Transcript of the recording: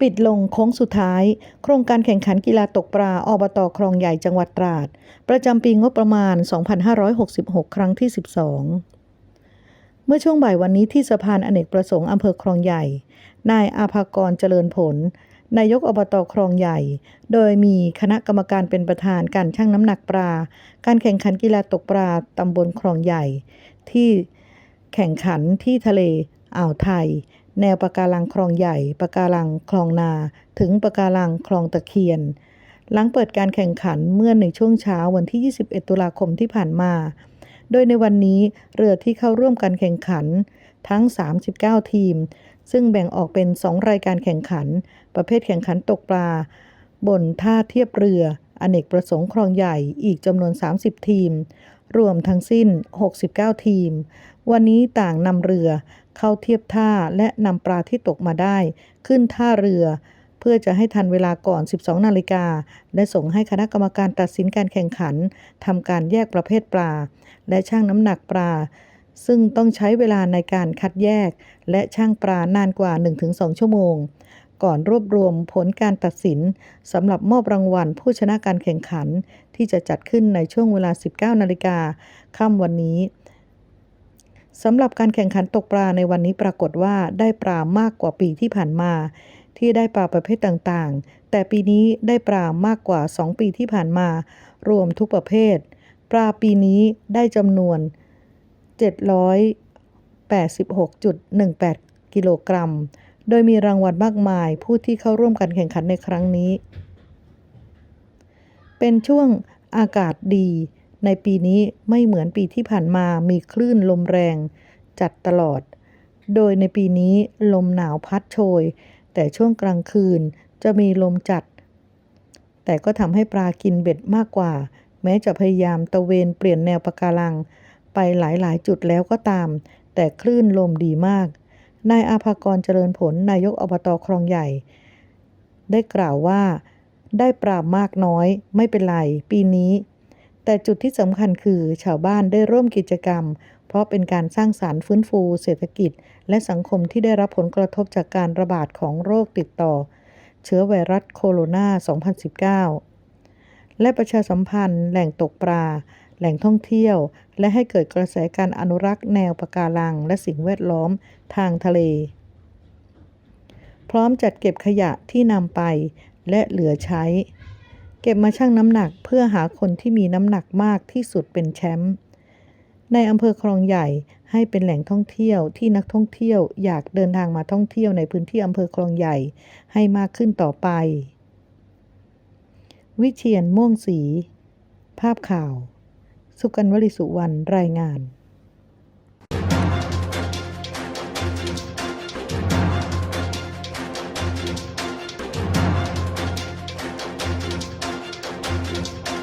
ปิดลงโค้งสุดท้าย โครงการแข่งขันกีฬาตกปลาอบตคลองใหญ่จังหวัดตราด ประจำปีงบประมาณ 2566 ครั้งที่ 12 เมื่อช่วงบ่ายวันนี้ที่สะพานอเนกประสงค์อำเภอคลองใหญ่ นายอาภากรเจริญผล นายกอบตคลองใหญ่ โดยมีคณะกรรมการเป็นประธานการชั่งน้ำหนักปลา การแข่งขันกีฬาตกปลาตำบลคลองใหญ่ ที่แข่งขันที่ทะเลอ่าวไทย แนวปะการังคลองใหญ่ปะการังคลองนา ถึงปะการังคลองตะเคียน หลังเปิดการแข่งขันเมื่อในช่วงเช้าวันที่ 21 ตุลาคมที่ผ่านมา โดยในวันนี้เรือที่เข้าร่วมการแข่งขันทั้ง 39 ทีม ซึ่งแบ่งออกเป็น 2 รายการแข่งขัน ประเภทแข่งขันตกปลา บนท่าเทียบเรือ อเนกประสงค์คลองใหญ่อีกจำนวน 30 ทีม รวมทั้งสิ้น 69 ทีม วันนี้ต่างนำเรือ เข้าเทียบท่าและนำปลาที่ตกมาได้ ขึ้นท่าเรือ เพื่อจะให้ทันเวลาก่อน 12 นาฬิกา และส่งให้คณะกรรมการตัดสินการแข่งขันทำการแยกประเภทปลา และชั่งน้ำหนักปลา ซึ่งต้องใช้เวลาในการคัดแยก และช่างปลานานกว่า 1-2 ชั่วโมง ก่อนรวบรวมผลการตัดสินสำหรับมอบรางวัลผู้ชนะการแข่งขัน ที่จะจัดขึ้นในช่วงเวลา 19 นาฬิกาค่ำวันนี้ สำหรับการแข่งขันตกปลาในวันนี้ปรากฏว่าได้ปลามากกว่าปีที่ผ่านมา ที่ได้ปลาประเภทต่างๆ แต่ปีนี้ได้ปลามากกว่า 2 ปีที่ผ่านมา รวมทุกประเภท ปลาปีนี้ได้จำนวน 786.18 กิโลกรัม โดยมีรางวัลมากมายผู้ที่เข้าร่วมการแข่งขันในครั้งนี้ เป็นช่วงอากาศดี ในปีนี้ไม่เหมือนปีที่ผ่านมามีคลื่นลมแรงจัดตลอด โดยในปีนี้ลมหนาวพัดโชย แต่ช่วงกลางคืนจะมีลมจัด แต่ก็ทำให้ปลากินเบ็ดมากกว่า แม้จะพยายามตะเวนเปลี่ยนแนวปะการัง ไปหลายๆ จุดแล้วก็ตาม แต่คลื่นลมดีมาก นายอาภากรเจริญผลนายกอบตคลองใหญ่ ได้กล่าวว่าได้ปราบมากน้อยไม่เป็นไร ปีนี้ แต่จุดที่สำคัญคือชาวบ้านได้ร่วมกิจกรรม เพราะเป็นการสร้างสารรค์ฟื้นฟู เศรษฐกิจ และสังคมที่ได้รับผลกระทบจากการระบาดของโรคติดต่อ เชื้อไวรัสโคโรนา 2019 และประชาสัมพันธ์ แหล่งตกปลา แหล่งท่องเที่ยว และให้เกิดกระแสการอนุรักษ์แนวปะการัง และสิ่งแวดล้อมทางทะเล พร้อมจัดเก็บขยะที่นำไปและเหลือใช้ เก็บมาชั่งน้ำหนักเพื่อหาคนที่มีน้ำหนักมากที่สุดเป็นแชมป์ในอำเภอคลองใหญ่ให้เป็นแหล่งท่องเที่ยวที่นักท่องเที่ยวอยากเดินทางมาท่องเที่ยวในพื้นที่อำเภอคลองใหญ่ให้มากขึ้นต่อไป วิเชียนม่วงศรีภาพข่าว สุกันวลิสุวรรณรายงาน